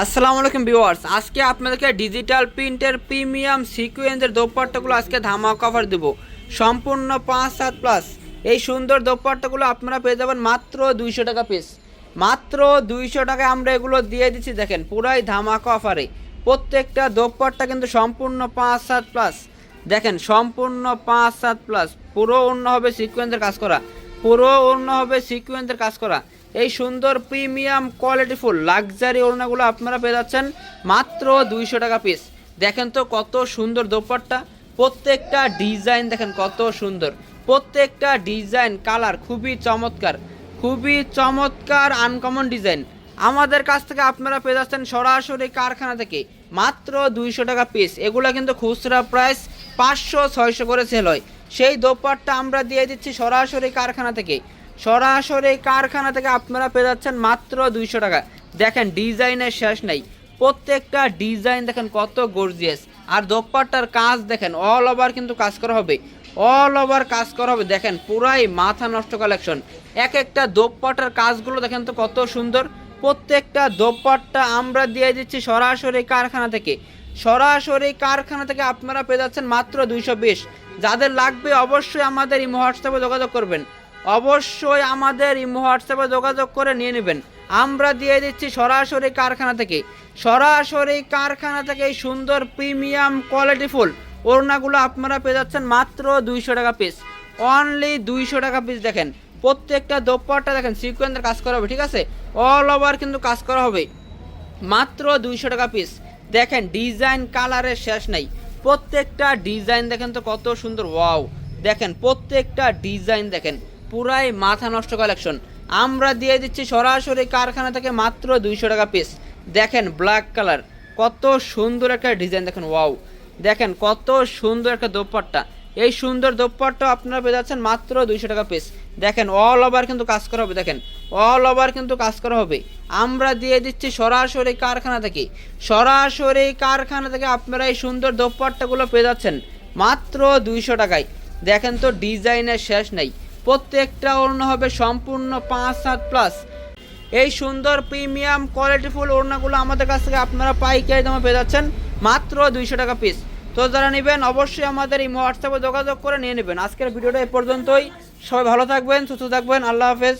আসসালামু আলাইকুম ভিউয়ার্স। আজকে আপনাদেরকে ডিজিটাল প্রিন্টের প্রিমিয়াম সিকুয়েন্সের দোপাট্টাগুলো আজকে ধামা কভার দেবো। সম্পূর্ণ পাঁচ সাত প্লাস এই সুন্দর দোপাট্টাগুলো আপনারা পেয়ে যাবেন মাত্র দুইশো টাকা পিস মাত্র দুইশো টাকায় আমরা এগুলো দিয়ে দিচ্ছি, দেখেন, পুরাই ধামাকা অফারে প্রত্যেকটা দোপাট্টা কিন্তু সম্পূর্ণ পাঁচ সাত প্লাস দেখেন, সম্পূর্ণ পাঁচ সাত প্লাস পুরো অন্য হবে সিকুয়েন্সের কাজ করা। পুরো অন্য হবে সিকুয়েন্সের কাজ করা। এই সুন্দর প্রিমিয়াম কোয়ালিটিফুল লাক্সারি ওড়নাগুলো আপনারা পেয়ে যাচ্ছেন মাত্র দুইশো টাকা পিস দেখেন তো কত সুন্দর দোপাট্টা, প্রত্যেকটা ডিজাইন দেখেন কত সুন্দর। প্রত্যেকটা ডিজাইন কালার খুবই চমৎকার খুবই চমৎকার আনকমন ডিজাইন আমাদের কাছ থেকে আপনারা পেয়ে যাচ্ছেন সরাসরি কারখানা থেকে মাত্র দুইশো টাকা পিস এগুলো কিন্তু খুচরা প্রাইস পাঁচশো, ছয়শো করে সেল হয়। সেই দোপাট্টা আমরা দিয়ে দিচ্ছি সরাসরি কারখানা থেকে। সরাসরি কারখানা থেকে আপনারা পেয়ে যাচ্ছেন মাত্র দুইশো টাকা। দেখেন, ডিজাইনের শেষ নেই। প্রত্যেকটা ডিজাইন দেখেন কত গর্জিয়াস আর দোপাট্টার কাজ দেখেন অল ওভার কিন্তু কাজ করা হবে। অল ওভার কাজ করা হবে। দেখেন, পুরাই মাথা নষ্ট কালেকশন এক একটা দোপাট্টার কাজগুলো দেখেন তো কত সুন্দর। প্রত্যেকটা দোপাট্টা আমরা দিয়ে দিচ্ছি সরাসরি কারখানা থেকে। সরাসরি কারখানা থেকে আপনারা পেয়ে যাচ্ছেন মাত্র দুইশো বিশ। যাদের লাগবে অবশ্যই আমাদের এই হোয়াটসঅ্যাপে যোগাযোগ করবেন। অবশ্যই আমাদের ইমো হোয়াটসঅ্যাপে যোগাযোগ করে নিয়ে নেবেন। আমরা দিয়ে দিচ্ছি সরাসরি কারখানা থেকে। সরাসরি কারখানা থেকে এই সুন্দর প্রিমিয়াম কোয়ালিটি ফুল। ওড়নাগুলো আপনারা পেয়ে যাচ্ছেন মাত্র দুইশো টাকা পিস অনলি দুইশো টাকা পিস দেখেন। প্রত্যেকটা দোপাট্টা দেখেন সিকোয়েন্সের কাজ করা হবে, ঠিক আছে? অল ওভার কিন্তু কাজ করা হবে। মাত্র দুইশো টাকা পিস দেখেন ডিজাইন কালারের শেষ নাই। প্রত্যেকটা ডিজাইন দেখেন তো কত সুন্দর ওয়াও দেখেন, প্রত্যেকটা ডিজাইন দেখেন। পুরাই মাথা নষ্ট কালেকশন আমরা দিয়ে দিচ্ছি সরাসরি কারখানা থেকে মাত্র দুইশো টাকা পিস দেখেন ব্ল্যাক কালার কত সুন্দর একটা ডিজাইন দেখেন ওয়াও দেখেন কত সুন্দর একটা দোপাট্টা। এই সুন্দর দোপাট্টা আপনারা পেয়ে যাচ্ছেন মাত্র দুইশো টাকা পিস দেখেন অল ওভার কিন্তু কাজ করা হবে, দেখেন। অল ওভার কিন্তু কাজ করা হবে। আমরা দিয়ে দিচ্ছি সরাসরি কারখানা থেকে। সরাসরি কারখানা থেকে আপনারা এই সুন্দর দোপাট্টাগুলো পেয়ে যাচ্ছেন মাত্র দুইশো টাকায়। দেখেন তো ডিজাইনের শেষ নেই। প্রত্যেকটা ওড়না হবে সম্পূর্ণ পাঁচ সাত প্লাস এই সুন্দর প্রিমিয়াম কোয়ালিটিফুল ওড়নাগুলো আমাদের কাছ থেকে আপনারা পাইকারি দামে পেয়ে যাচ্ছেন মাত্র দুইশো টাকা পিস তো যারা নেবেন, অবশ্যই আমাদের এই হোয়াটসঅ্যাপে যোগাযোগ করে নিয়ে নেবেন। আজকের ভিডিওটা এ পর্যন্তই। সবাই ভালো থাকবেন, সুস্থ থাকবেন। আল্লাহ হাফেজ।